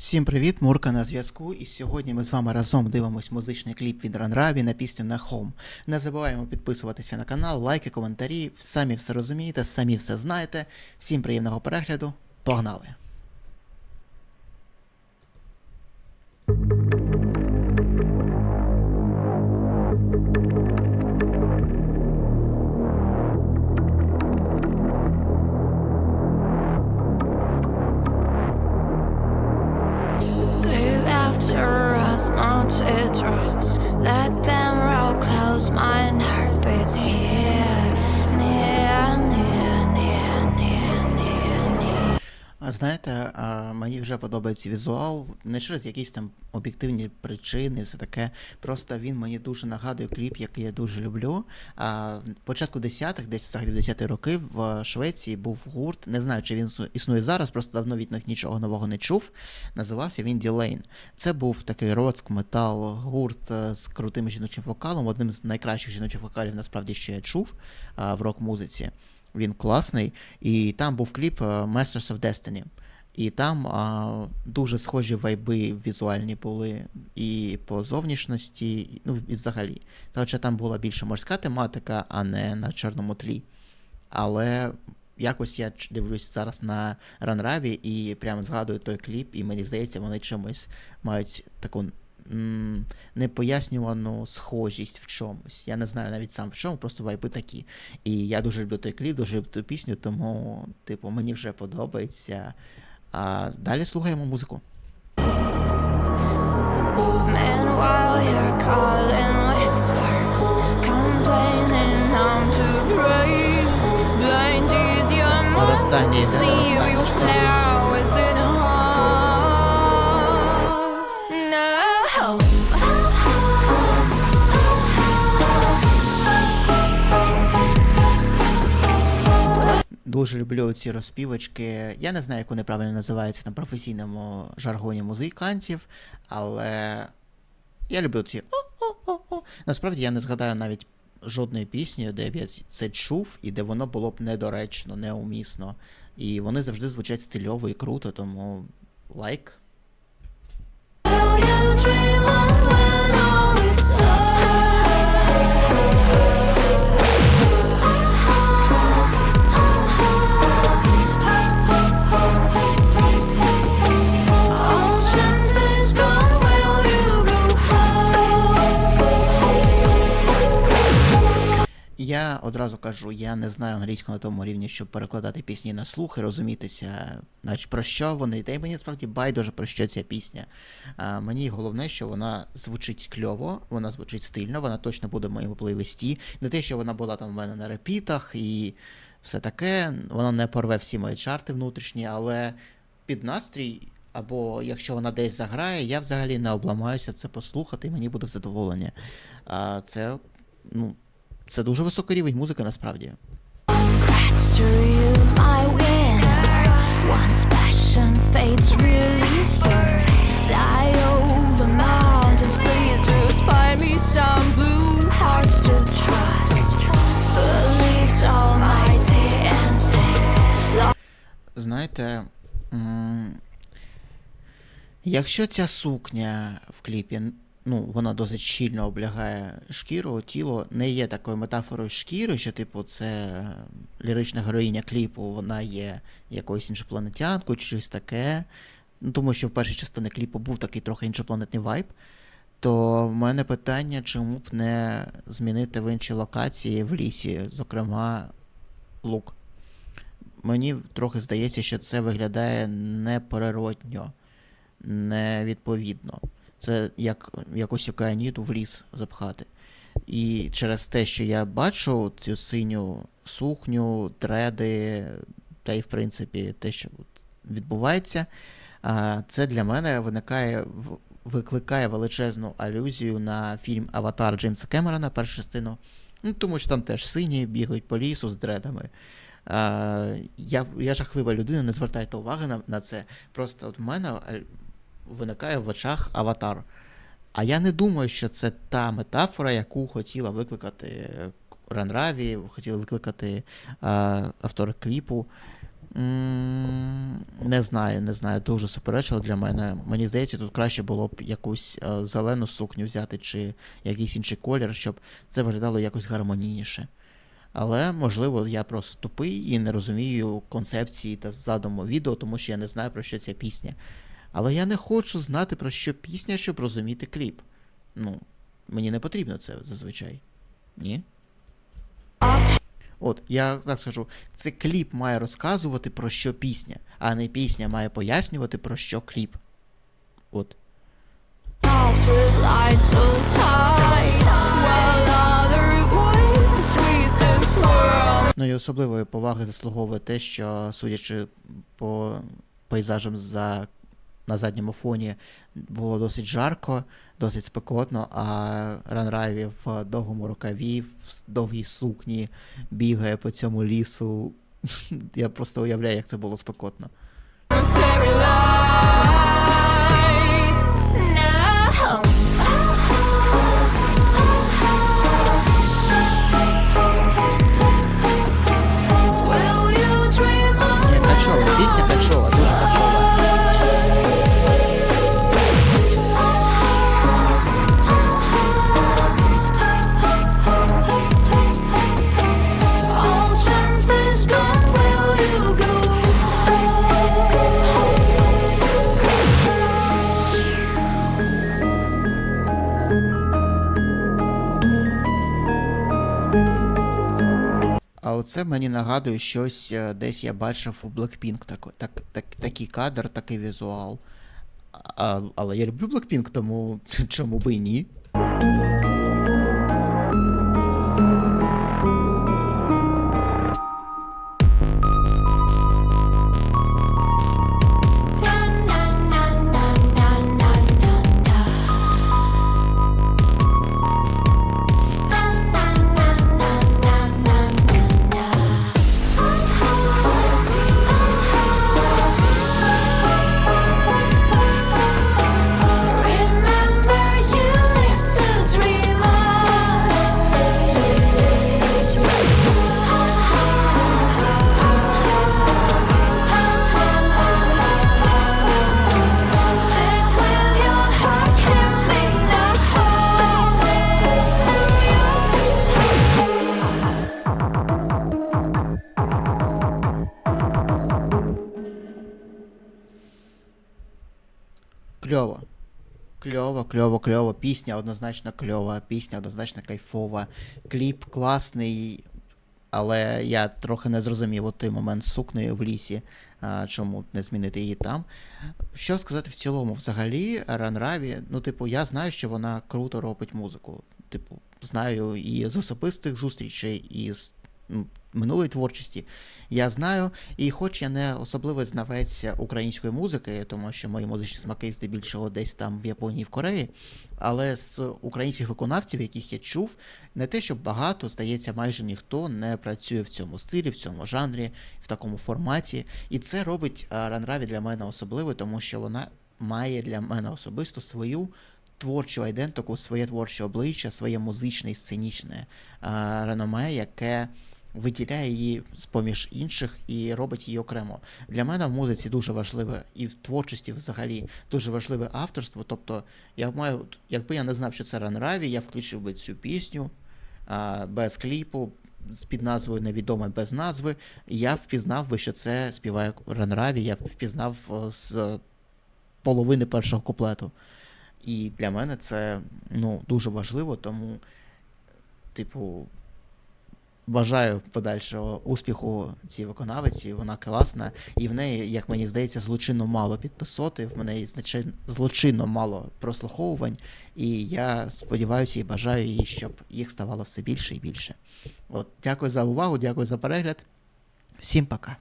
Всім привіт, Мурка на зв'язку. І сьогодні ми з вами разом дивимось музичний кліп від Ранраві на пісню на Home. Не забуваємо підписуватися на канал, лайки, коментарі. Самі все розумієте, самі все знаєте. Всім приємного перегляду. Погнали! when heartbeats here. Знаєте, а, мені вже подобається візуал, не через якісь там об'єктивні причини, все таке. Просто він мені дуже нагадує кліп, який я дуже люблю. А початку 10-х, десь взагалі в 10-ті роки, в Швеції був гурт. Не знаю, чи він існує зараз, просто давно від них нічого нового не чув. Називався він Ділейн. Це був такий роцк метал гурт е, з крутим жіночим вокалом, одним з найкращих жіночих вокалів, насправді, що я чув в рок-музиці. Він класний. І там був кліп е, Masters of Destiny. І там а, дуже схожі вайби візуальні були і по зовнішності, і- ну і взагалі. Хоча там була більше морська тематика, а не на чорному тлі. Але якось я дивлюсь зараз на Ранраві і прямо згадую той кліп, і мені здається, вони чимось мають таку непояснювану схожість в чомусь. Я не знаю навіть сам в чому, просто вайби такі. І я дуже люблю той кліп, дуже люблю ту пісню, тому, типу, мені вже подобається. А далі слухаємо музику. You're calling Дуже люблю ці розпівочки. Я не знаю, як вони правильно називаються на професійному жаргоні музикантів, але я люблю ці о-о-о-о. Насправді я не згадаю навіть жодної пісні, де б я це чув, і де воно було б недоречно, неумісно. І вони завжди звучать стильово і круто, тому лайк. Я одразу кажу, я не знаю англійську на тому рівні, щоб перекладати пісні на слух і розумітися, значить, про що вони. Та й мені справді байдуже про що ця пісня. А, мені головне, що вона звучить кльово, вона звучить стильно, вона точно буде в моєму плейлисті. Не те, що вона була там в мене на репітах і все таке. Вона не порве всі мої чарти внутрішні, але під настрій. Або якщо вона десь заграє, я взагалі не обламаюся це послухати, і мені буде задоволення. А це, ну, це дуже високий рівень музики насправді. Знаєте, якщо ця сукня в кліпі, ну, вона досить щільно облягає шкіру, тіло не є такою метафорою шкіри, що, типу, це лірична героїня кліпу, вона є якоюсь іншопланетянкою чи щось таке. Ну, тому що в першій частині кліпу був такий трохи іншопланетний вайб. То в мене питання, чому б не змінити в інші локації в лісі, зокрема, лук. Мені трохи здається, що це виглядає неприродньо, невідповідно. Це як якусь океаніду в ліс запхати. І через те, що я бачу цю синю сукню, дреди, та й в принципі те, що відбувається, це для мене виникає викликає величезну алюзію на фільм Аватар Джеймса Кемерона, першу частину. Ну, тому що там теж сині бігають по лісу з дредами. Я, я жахлива людина, не звертайте уваги на, на це. Просто от в мене виникає в очах аватар. А я не думаю, що це та метафора, яку хотіла викликати Ранраві, хотіли викликати а, автори кліпу. Не знаю, не знаю, дуже суперечливо для мене. Мені здається, тут краще було б якусь зелену сукню взяти чи якийсь інший колір, щоб це виглядало якось гармонійніше. Але, можливо, я просто тупий і не розумію концепції та задуму відео, тому що я не знаю, про що ця пісня. Але я не хочу знати, про що пісня, щоб розуміти кліп. Ну, мені не потрібно це зазвичай. Ні? От, я так скажу, це кліп має розказувати про що пісня, а не пісня має пояснювати про що кліп. От. Ну і особливої поваги заслуговує те, що, судячи по пейзажам за, на задньому фоні, було досить жарко, досить спекотно, а Ранрайві в довгому рукаві, в довгій сукні бігає по цьому лісу. Я просто уявляю, як це було спекотно. А оце мені нагадує щось, е, десь я бачив у Blackpink так, так, так, такий кадр, такий візуал. А, але я люблю Blackpink, тому чому би і ні. Кльово. Кльово, кльово, кльово. Пісня однозначно кльова, пісня однозначно кайфова. Кліп класний, але я трохи не зрозумів у той момент сукнею в лісі, чому не змінити її там. Що сказати в цілому? Взагалі, Ранраві, ну, типу, я знаю, що вона круто робить музику. Типу, знаю і з особистих зустрічей, і з м, минулої творчості. Я знаю, і хоч я не особливий знавець української музики, тому що мої музичні смаки здебільшого десь там в Японії, в Кореї, але з українських виконавців, яких я чув, не те, що багато, здається, майже ніхто не працює в цьому стилі, в цьому жанрі, в такому форматі. І це робить Ранраві для мене особливою, тому що вона має для мене особисто свою творчу айдентику, своє творче обличчя, своє музичне і сценічне а, реноме, яке виділяє її з-поміж інших і робить її окремо. Для мене в музиці дуже важливе і в творчості взагалі дуже важливе авторство. Тобто, я маю, якби я не знав, що це Ранраві, я включив би цю пісню а, без кліпу. З під назвою невідоме без назви, я впізнав би, що це співає Ранраві, я впізнав з половини першого куплету. І для мене це ну, дуже важливо, тому, типу, бажаю подальшого успіху цій виконавиці. Вона класна, і в неї, як мені здається, злочинно мало підписоти, в значи- злочинно мало прослуховувань. І я сподіваюся і бажаю їй, щоб їх ставало все більше і більше. От, дякую за увагу, дякую за перегляд. Всім пока.